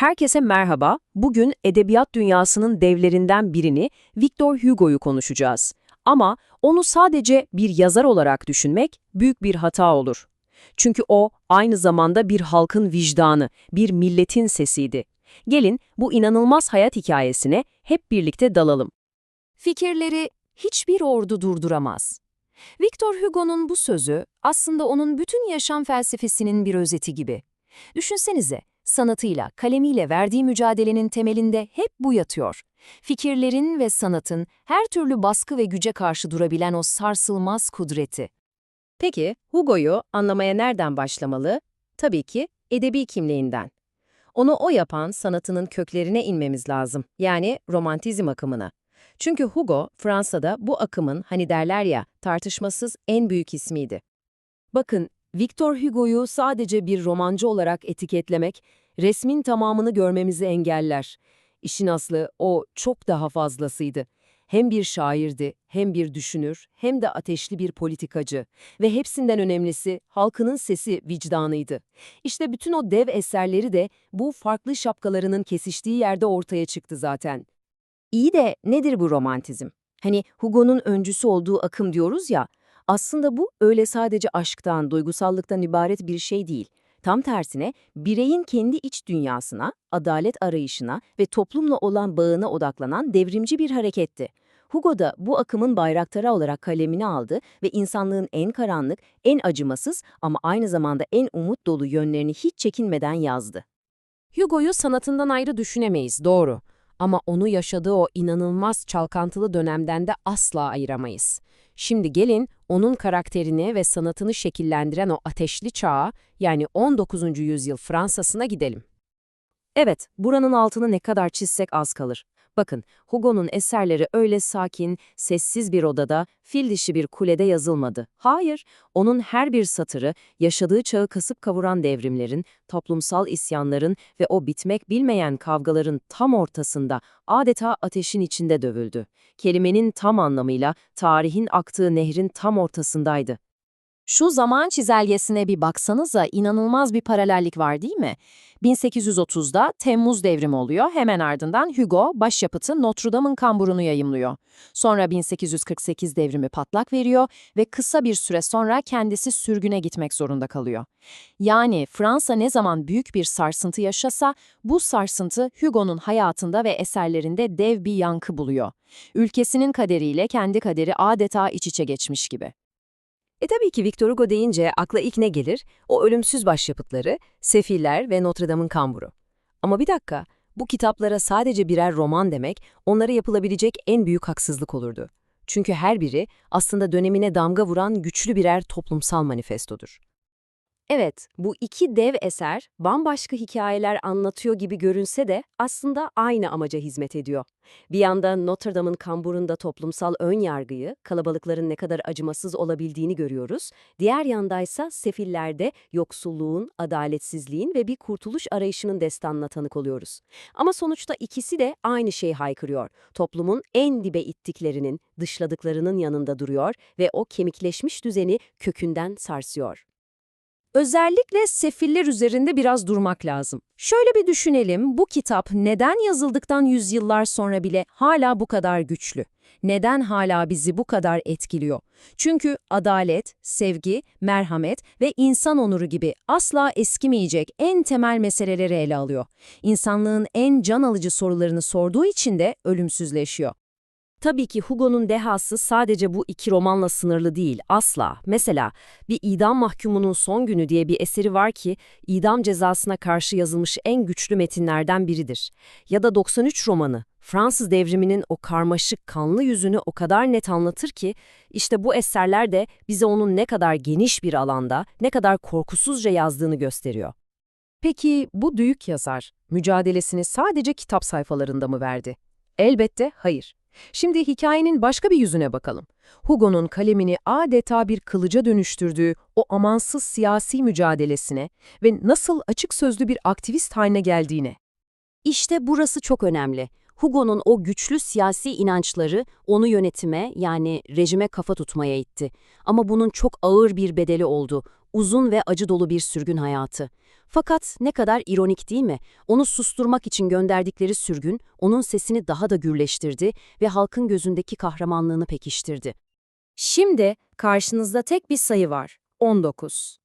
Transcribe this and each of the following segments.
Herkese merhaba. Bugün edebiyat dünyasının devlerinden birini, Victor Hugo'yu konuşacağız. Ama onu sadece bir yazar olarak düşünmek büyük bir hata olur. Çünkü o aynı zamanda bir halkın vicdanı, bir milletin sesiydi. Gelin bu inanılmaz hayat hikayesine hep birlikte dalalım. Fikirleri hiçbir ordu durduramaz. Victor Hugo'nun bu sözü aslında onun bütün yaşam felsefesinin bir özeti gibi. Düşünsenize, sanatıyla, kalemiyle verdiği mücadelenin temelinde hep bu yatıyor. Fikirlerin ve sanatın her türlü baskı ve güce karşı durabilen o sarsılmaz kudreti. Peki, Hugo'yu anlamaya nereden başlamalı? Tabii ki edebi kimliğinden. Onu o yapan sanatının köklerine inmemiz lazım, yani romantizm akımına. Çünkü Hugo, Fransa'da bu akımın hani derler ya, tartışmasız en büyük ismiydi. Bakın, Victor Hugo'yu sadece bir romancı olarak etiketlemek, resmin tamamını görmemizi engeller. İşin aslı o çok daha fazlasıydı. Hem bir şairdi, hem bir düşünür, hem de ateşli bir politikacı. Ve hepsinden önemlisi halkının sesi vicdanıydı. İşte bütün o dev eserleri de bu farklı şapkalarının kesiştiği yerde ortaya çıktı zaten. İyi de nedir bu romantizm? Hani Hugo'nun öncüsü olduğu akım diyoruz ya, aslında bu öyle sadece aşktan, duygusallıktan ibaret bir şey değil. Tam tersine bireyin kendi iç dünyasına, adalet arayışına ve toplumla olan bağına odaklanan devrimci bir hareketti. Hugo da bu akımın bayraktarı olarak kalemini aldı ve insanlığın en karanlık, en acımasız ama aynı zamanda en umut dolu yönlerini hiç çekinmeden yazdı. Hugo'yu sanatından ayrı düşünemeyiz, doğru. Ama onu yaşadığı o inanılmaz çalkantılı dönemden de asla ayıramayız. Şimdi gelin onun karakterini ve sanatını şekillendiren o ateşli çağa, yani 19. yüzyıl Fransa'sına gidelim. Evet, buranın altını ne kadar çizsek az kalır. Bakın, Hugo'nun eserleri öyle sakin, sessiz bir odada, fil dişi bir kulede yazılmadı. Hayır, onun her bir satırı, yaşadığı çağı kasıp kavuran devrimlerin, toplumsal isyanların ve o bitmek bilmeyen kavgaların tam ortasında, adeta ateşin içinde dövüldü. Kelimenin tam anlamıyla tarihin aktığı nehrin tam ortasındaydı. Şu zaman çizelgesine bir baksanıza inanılmaz bir paralellik var değil mi? 1830'da Temmuz devrimi oluyor, hemen ardından Hugo başyapıtı Notre Dame'ın kamburunu yayımlıyor. Sonra 1848 devrimi patlak veriyor ve kısa bir süre sonra kendisi sürgüne gitmek zorunda kalıyor. Yani Fransa ne zaman büyük bir sarsıntı yaşasa, bu sarsıntı Hugo'nun hayatında ve eserlerinde dev bir yankı buluyor. Ülkesinin kaderiyle kendi kaderi adeta iç içe geçmiş gibi. E tabii ki Victor Hugo deyince akla ilk ne gelir? O ölümsüz başyapıtları, Sefiller ve Notre Dame'ın kamburu. Ama bir dakika, bu kitaplara sadece birer roman demek, onlara yapılabilecek en büyük haksızlık olurdu. Çünkü her biri aslında dönemine damga vuran güçlü birer toplumsal manifestodur. Evet, bu iki dev eser bambaşka hikayeler anlatıyor gibi görünse de aslında aynı amaca hizmet ediyor. Bir yanda Notre Dame'ın kamburunda toplumsal ön yargıyı, kalabalıkların ne kadar acımasız olabildiğini görüyoruz. Diğer yandaysa sefillerde yoksulluğun, adaletsizliğin ve bir kurtuluş arayışının destanına tanık oluyoruz. Ama sonuçta ikisi de aynı şeyi haykırıyor. Toplumun en dibe ittiklerinin, dışladıklarının yanında duruyor ve o kemikleşmiş düzeni kökünden sarsıyor. Özellikle sefiller üzerinde biraz durmak lazım. Şöyle bir düşünelim, bu kitap neden yazıldıktan yüzyıllar sonra bile hala bu kadar güçlü? Neden hala bizi bu kadar etkiliyor? Çünkü adalet, sevgi, merhamet ve insan onuru gibi asla eskimeyecek en temel meseleleri ele alıyor. İnsanlığın en can alıcı sorularını sorduğu için de ölümsüzleşiyor. Tabii ki Hugo'nun dehası sadece bu iki romanla sınırlı değil, asla. Mesela bir idam mahkumunun son günü diye bir eseri var ki idam cezasına karşı yazılmış en güçlü metinlerden biridir. Ya da 93 romanı, Fransız devriminin o karmaşık kanlı yüzünü o kadar net anlatır ki işte bu eserler de bize onun ne kadar geniş bir alanda, ne kadar korkusuzca yazdığını gösteriyor. Peki bu büyük yazar mücadelesini sadece kitap sayfalarında mı verdi? Elbette hayır. Şimdi hikayenin başka bir yüzüne bakalım. Hugo'nun kalemini adeta bir kılıca dönüştürdüğü o amansız siyasi mücadelesine ve nasıl açık sözlü bir aktivist haline geldiğine. İşte burası çok önemli. Hugo'nun o güçlü siyasi inançları onu yönetime yani rejime kafa tutmaya itti. Ama bunun çok ağır bir bedeli oldu. Uzun ve acı dolu bir sürgün hayatı. Fakat ne kadar ironik değil mi? Onu susturmak için gönderdikleri sürgün, onun sesini daha da gürleştirdi ve halkın gözündeki kahramanlığını pekiştirdi. Şimdi karşınızda tek bir sayı var. 19.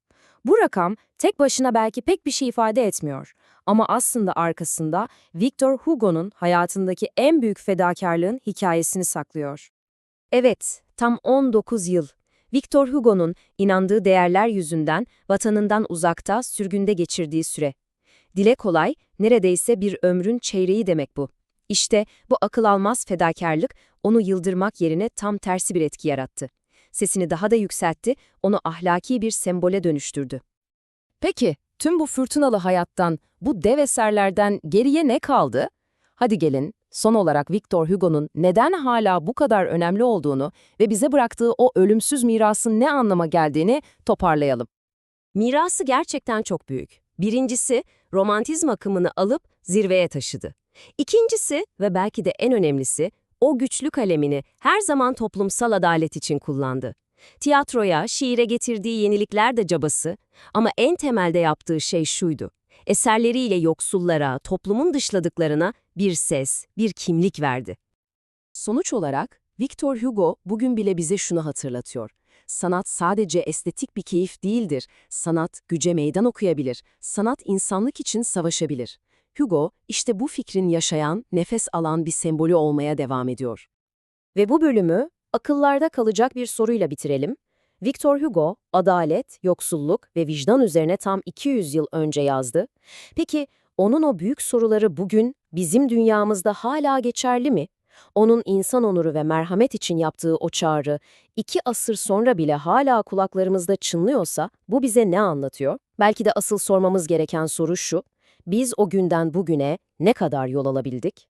Bu rakam tek başına belki pek bir şey ifade etmiyor. Ama aslında arkasında Victor Hugo'nun hayatındaki en büyük fedakarlığın hikayesini saklıyor. Evet, tam 19 yıl. Victor Hugo'nun inandığı değerler yüzünden vatanından uzakta sürgünde geçirdiği süre. Dile kolay, neredeyse bir ömrün çeyreği demek bu. İşte bu akıl almaz fedakarlık onu yıldırmak yerine tam tersi bir etki yarattı. Sesini daha da yükseltti, onu ahlaki bir sembole dönüştürdü. Peki, tüm bu fırtınalı hayattan, bu dev eserlerden geriye ne kaldı? Hadi gelin, son olarak Victor Hugo'nun neden hala bu kadar önemli olduğunu ve bize bıraktığı o ölümsüz mirasın ne anlama geldiğini toparlayalım. Mirası gerçekten çok büyük. Birincisi, romantizm akımını alıp zirveye taşıdı. İkincisi ve belki de en önemlisi, o güçlü kalemini her zaman toplumsal adalet için kullandı. Tiyatroya, şiire getirdiği yenilikler de cabası ama en temelde yaptığı şey şuydu. Eserleriyle yoksullara, toplumun dışladıklarına bir ses, bir kimlik verdi. Sonuç olarak Victor Hugo bugün bile bize şunu hatırlatıyor. Sanat sadece estetik bir keyif değildir. Sanat güce meydan okuyabilir. Sanat insanlık için savaşabilir. Hugo işte bu fikrin yaşayan, nefes alan bir sembolü olmaya devam ediyor. Ve bu bölümü akıllarda kalacak bir soruyla bitirelim. Victor Hugo, adalet, yoksulluk ve vicdan üzerine tam 200 yıl önce yazdı. Peki onun o büyük soruları bugün bizim dünyamızda hala geçerli mi? Onun insan onuru ve merhamet için yaptığı o çağrı iki asır sonra bile hala kulaklarımızda çınlıyorsa bu bize ne anlatıyor? Belki de asıl sormamız gereken soru şu, biz o günden bugüne ne kadar yol alabildik?